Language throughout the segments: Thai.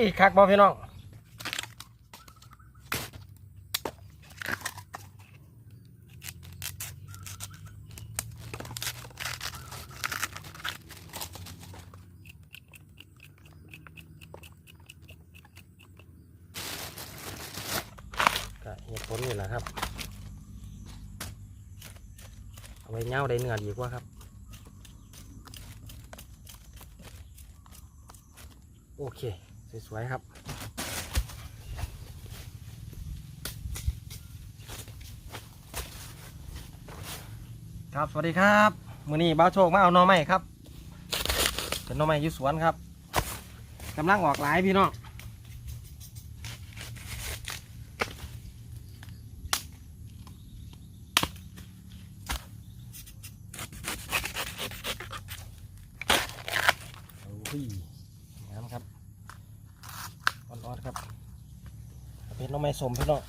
ยคักบอพี่น้องก็เหตุผลนี่แหละครับ เอาไว้เงาได้เนื้อดีกว่าครับ โอเค สวยๆครับ ครับสวัสดีครับมือนี้บ้าโชคมาเอาหน่อไม้ครับ เป็นหน่อไม้ยุสวนครับกำลังออกหลายพี่น้องโอ้ยน้ำครับอ่อนๆครับ เป็นน้องไม้สมพี่น้อง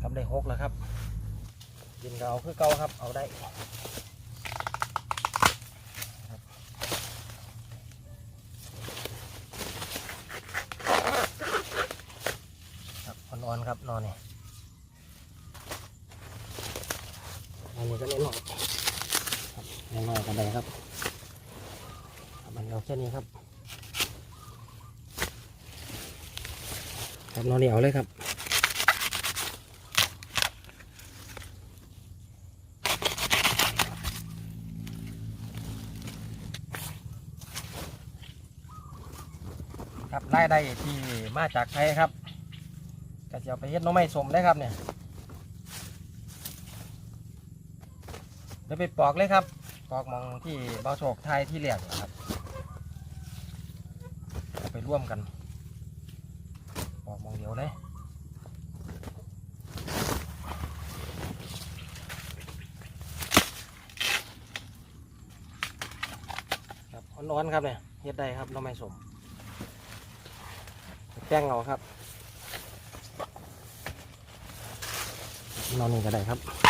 ครับได้หกแล้วครับกินเอาคือเก่าครับ เอาได้ครับครับอ่อนๆครับนอนนี่อันนี้ก็เล่นหน่อยครับเล่ มันได้ครับมันเอาแค่นี้ครับครับนอนนี่เอาเลยครับครับรายได้ที่มาจากไทยครับก็จะเอาไปเฮ็ดน้องไม้สมได้ครับเนี่ยเดี๋ยวไปปอกเลยครับ ปอกมองที่เบาโศกไทยที่เหลียกนะครับ ไปร่วมกันปอกมองเดียวเลยครับร้อนๆครับเนี่ยเฮ็ดได้ครับหน้องไม้สมแป้งเอาครับนอนนี่ก็ได้ครับ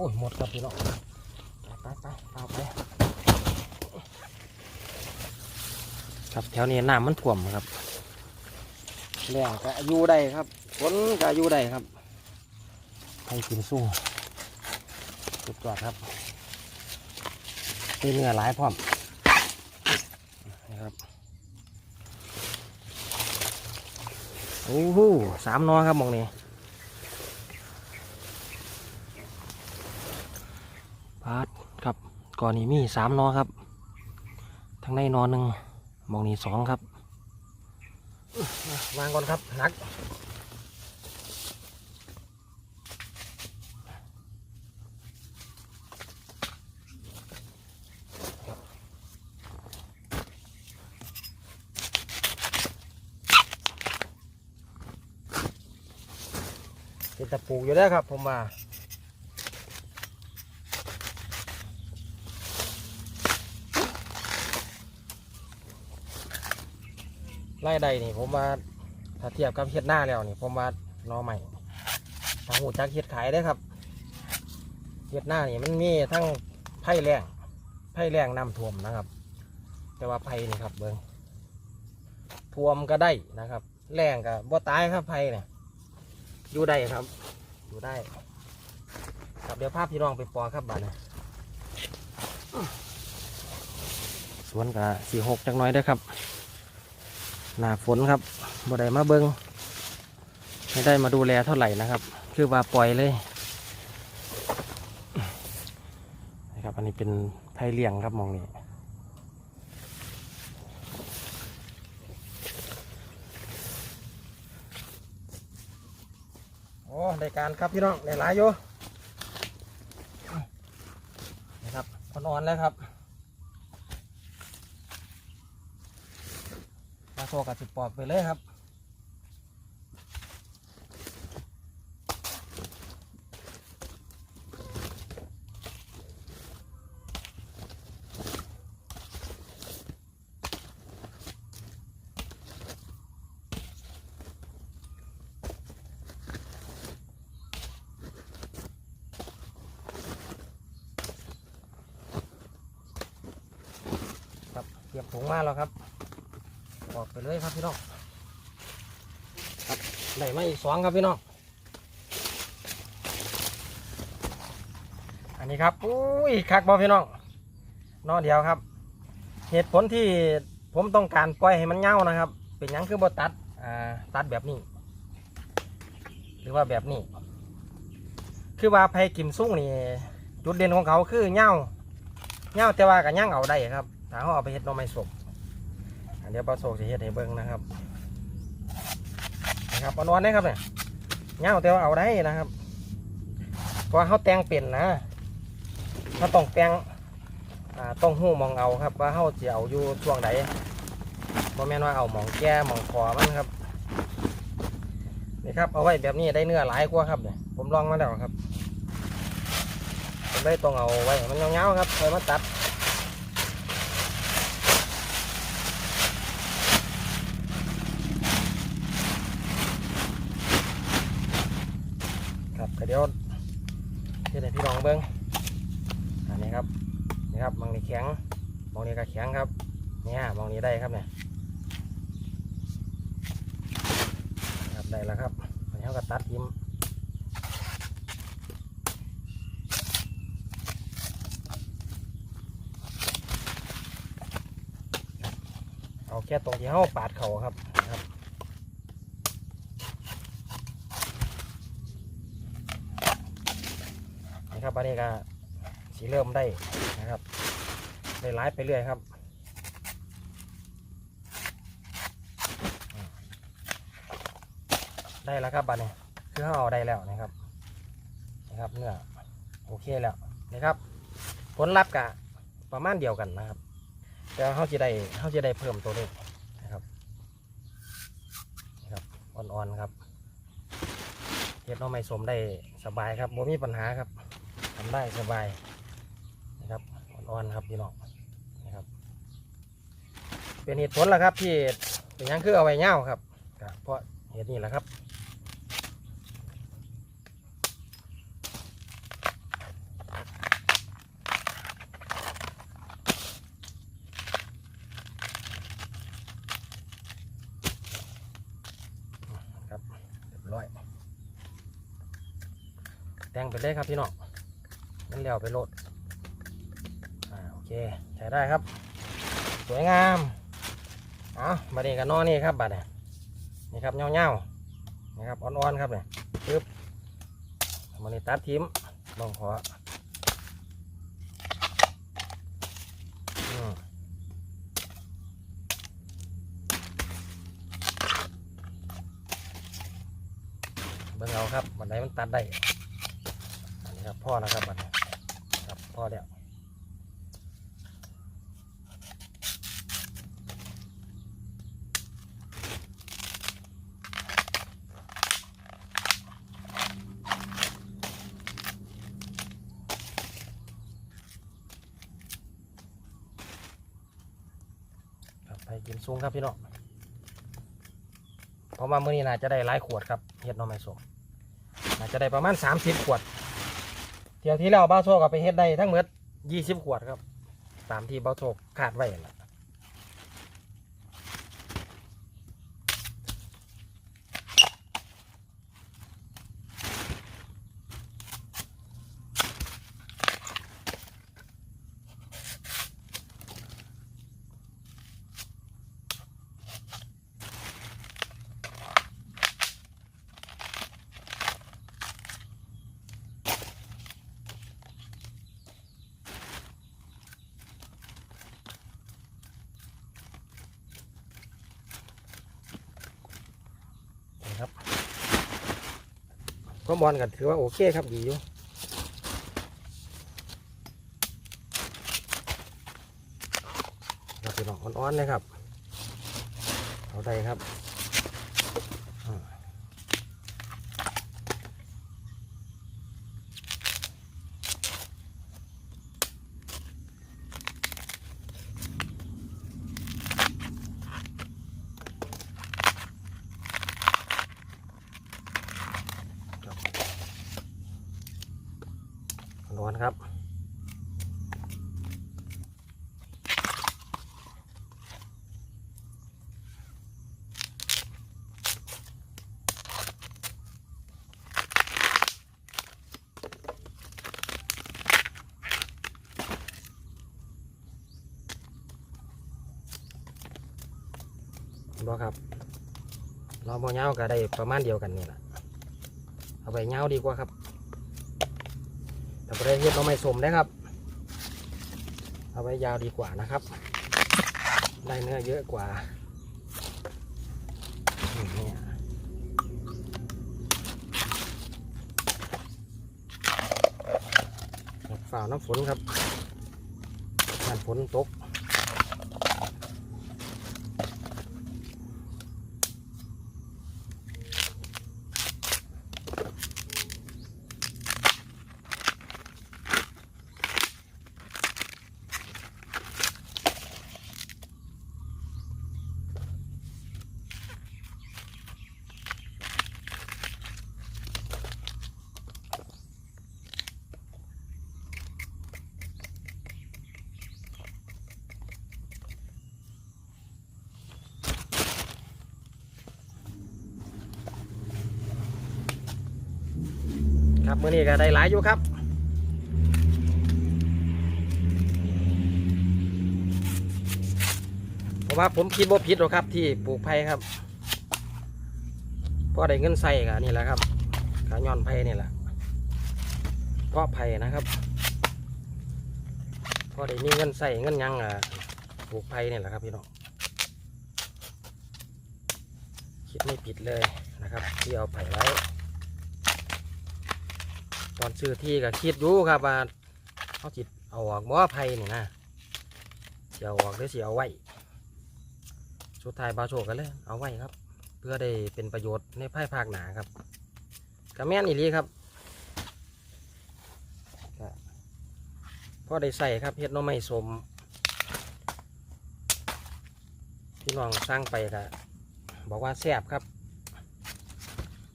อ้ยหมดครับพี่น้องไปไปไปเอาไปครับแถวนี้น้ำมันท่วมครับแรงก็อยู่ได้ครับฝนก็อยู่ได้ครับให้กินสู้สุดยอดครับเป็นเนื้อหลายพร้อมนะครับโอ้โหสามนอครับหมองนี้ พาร์ทครับ ก่อนนี้มีสามนอครับ ทางในนอนหนึ่งมองนี้สองครับวางก่อนครับนักเป็นตะปูอยู่ได้อครับผมมา ไล่ใดนี่ผมว่าถ้าเทียบกับเฮ็ดหน้าแล้วนี่ผมว่ารอใหม่ทางหูจักเฮ็ดขายได้ครับเฮ็ดหน้านี่มันมีทั้งไผ่แรงไผ่แรงน้ำท่วมนะครับ แต่ว่าไผ่นี่ครับเบิ้งท่วมก็ได้นะครับแรงก็บ่ตายครับไผ่เนี่ยอยู่ได้ครับ อยู่ได้ ครับเดี๋ยวพาพี่น้องไปปอครับบ้านนะสวนกับสี่หกจังน้อยเด้ครับ หนาฝนครับบ่ได้มาเบิงไม่ได้มาดูแลเท่าไหร่นะครับ คือว่าปล่อยเลยนะครับ อันนี้เป็นไทยเลี้ยงครับมองนี้อ้ได้การครับพี่น้องได้หลายอยู่นะครับอ่อนๆแล้วครับมา โซกับสิปอกไปเลยครับครับเตรียมถุงมาแล้วครับ อกไปเลยครับพี่น้องครับได้มาอีกสองครับพี่น้องอันนี้ครับอุ้ยคักบอพี่น้องนอเดียวครับ เหตุผลที่ผมต้องการปล่อยให้มันเง่านะครับ เป็นยังคือบ่ตัดอ่าตัดแบบนี้ หรือว่าแบบนี้ คือว่าไผ่กิมซุ่งนี่จุดเด่นของเขาคือเง่าเง่าแต่ว่ากับย่างเอาได้ครับถ้าเขาเอาไปเฮ็ดน่อไม้สม เดี๋ยวปลาโศกจะเฮ็ดให้เบิ่งนะครับนะครับอ่อนๆนะครับเนี่ยเงาแต่ว่าเอาได้นะครับเพราะเขาแตงเป็นนะเขาต้องแตงต้องหู้มองเอาครับ ว่าเขาจะเอาอยู่ช่วงไหนบ่แม่นว่าเอาหมองแก่หมองคอมันครับนี่ครับเอาไว้แบบนี้ได้เนื้อหลายกว่าครับเนี่ยผมลองมาแล้วครับผมได้ต้องเอาไว้มันเงาๆครับคอยมาตัด ครับก็ เดี๋ยวเดี๋ยวพี่ลองเบิ้งอันนี้ครับนี่ครับมองนี้แข็งมองนี้ก็แข็งครับเนี่ยมองนี้ได้ครับเนี่ยครับได้แล้วครับอันนี้เขาก็ตัดทิมเอาแค่ตรงที่เขาปาดเขาครับ นะครับอันนี้ก็สีเริ่มได้นะครับได้ไลฟ์ไปเรื่อยครับได้แล้วครับบัดนี้คือเขาเอาได้แล้วนะครับนะครับเนื้อโอเคแล้วนะครับ ผลลัพธ์กะประมาณเดียวกันนะครับ แต่เขาจะได้เขาจะได้เพิ่มตัวเลขนะครับนะครับอ่อนๆครับเฮ็ดน้องไม้สมได้สบายครับบ่มีปัญหาครับ ทำได้สบายนะครับอ่อนๆครับพี่น้องนะครับ เป็นเหตุผลแหละครับที่เป็นยังคือเอาไว้เง่าครับก็เพราะเหตุนี้แหละครับครับเรียบร้อยแต่งไปเลยครับพี่น้อง นั่นเลี้ยวไปโหลดอ่าโอเคใช้ได้ครับ สวยงามเอาบัดนี้กันนอนี่ครับบัดนี้นี่ครับเงาเงานี่ครับอ่อนๆครับเนี่ยปึ๊บมันนี้ตัดทิมลองขอเบิ่งเอาครับบันไดมันตัดได้ อันนี้ครับพ่อนะครับบันี้ครับพ่ อแล้วไปกินซุ้งครับพี่น้องเพราะว่ามื้อนี้น่าจะได้หลายขวดครับเฮ็ดน่อไม้สมน่าจะได้ประมาณ 30 ขวด เที่ยวที่แล้วบ้าวโชคเอาไปเฮ็ดได้ทั้งหมดยี่สิบขวดครับ ตามที่บ้าวโชคคาดไว้นั่นล่ะ ข้อมบอลกันถือว่าโอเคครับดีอยู่ครับพี่น้องอ่อนๆเลยครับ เอาได้ครับ ร้อนครับ บ่ครับเราบ่เงาก็ได้ประมาณเดียวกันนี่แหละเอาไปเงาดีกว่าครับ แต่ประเทศเราไม่สมนะครับ เอาไว้ยาวดีกว่านะครับ ได้เนื้อเยอะกว่าฝ่าน้ำฝนครับน้ำฝนตก ครับเมื่อนี้ก็ได้หลายอยู่ครับเพราะว่าผมคิดว่าผิดหรอกครับ ที่ปลูกไผ่ครับเพราะได้เงินใส่กันนี่แหละครับขาย้อนไผ่นี่แหละเพราะไผ่นะครับเพราะได้มีเงินใส่เงินยังอะปลูกไผ่นี่แหละครับพี่น้องคิดไม่ผิดเลยนะครับ ที่เอาไผ่ไว้ ตอนซื้อที่ก็คิดอยู่ครับว่าเขาจิตเอาออกบ่อไผ่นี่นะเสียออกหรือเสียเอาไว้สุดท้ายบาโชกันเลยเอาไว้ครับ เพื่อได้เป็นประโยชน์ในภายภาคหนาครับกระแม่นอีหลีครับก็พอได้ใส่ครับเฮ็ดน้อไม้สมพี่น้องสร้างไปก็บอกว่าแซ่บครับ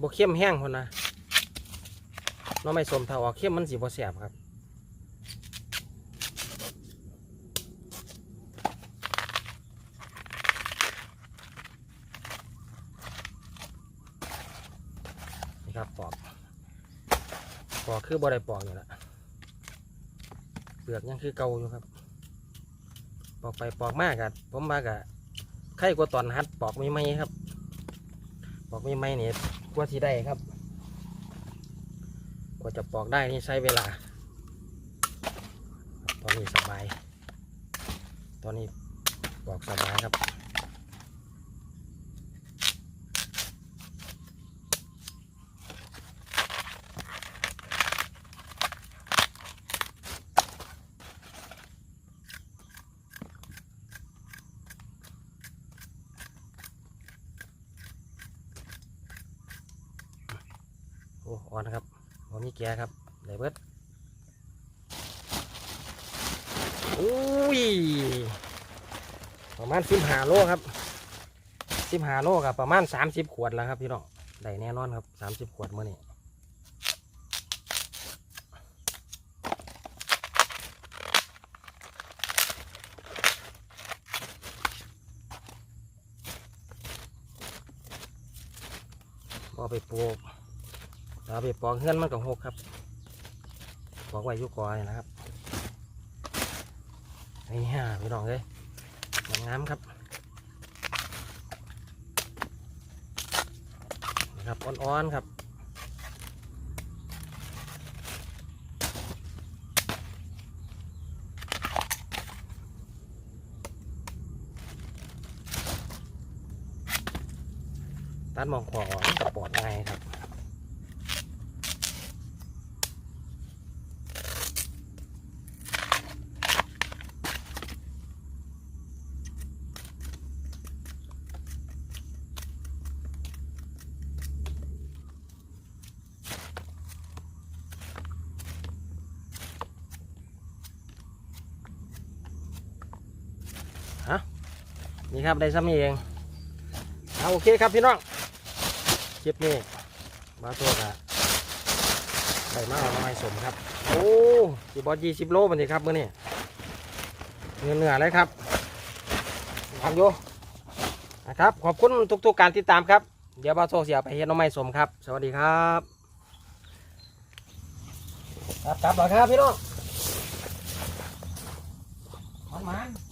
บกเข้มแห้งคนนะ น้องไม่สมเท่าออกเข้มมันสีบ่แสบครับนี่ครับปอกปอกคือบ่ไดปอกนี่แหละเปลือกยังคือเกาอยู่ครับ ปอกไปปอกมากอะผมมากอะไข่กว่าตอนหัดปอกไม่ไหมครับ ปอกไม่ไหมนี่กว่าที่ได้ครับ กว่าจะปอกได้นี่ใช้เวลา ตอนนี้สบาย ตอนนี้ปอกสบายครับโอ้อ่อนครับ ผมมีแกะครับได้เบิดอุ้ยประมาณสิบหาโลครับสิบหาโลครับประมาณสามสิบขวดแล้วครับพี่น้องได้แน่นอนครับสามสิบขวดเมื่อนี้เอไปปลูก เอาไปปอกเงื่อนมันก็หกครับปอกไว้ยุกอยนะครับนี่ฮะพี่น้องเลยงามครับนะครับอ่อนๆครับตัดมองขอออกมันก็ปอดง่ายครับ นี่ครับได้ซ้ำนี่เองเอาโอเคครับพี่น้องคลิปนี้มาตัวกะได้มาเอาไม้สมครับ โอ้สีบอลยี่สิบโลมันนี่ครับมื่อนี้เนื้อเนื้อเลยครับทำอยู่นะครับขอบคุณทุกๆการติดตามครับ เดี๋ยวบาโซเสียไปเฮ็ดน้องไม้สมครับ สวัสดีครับ ครับกลับแล้วครับพี่น้องมันมัน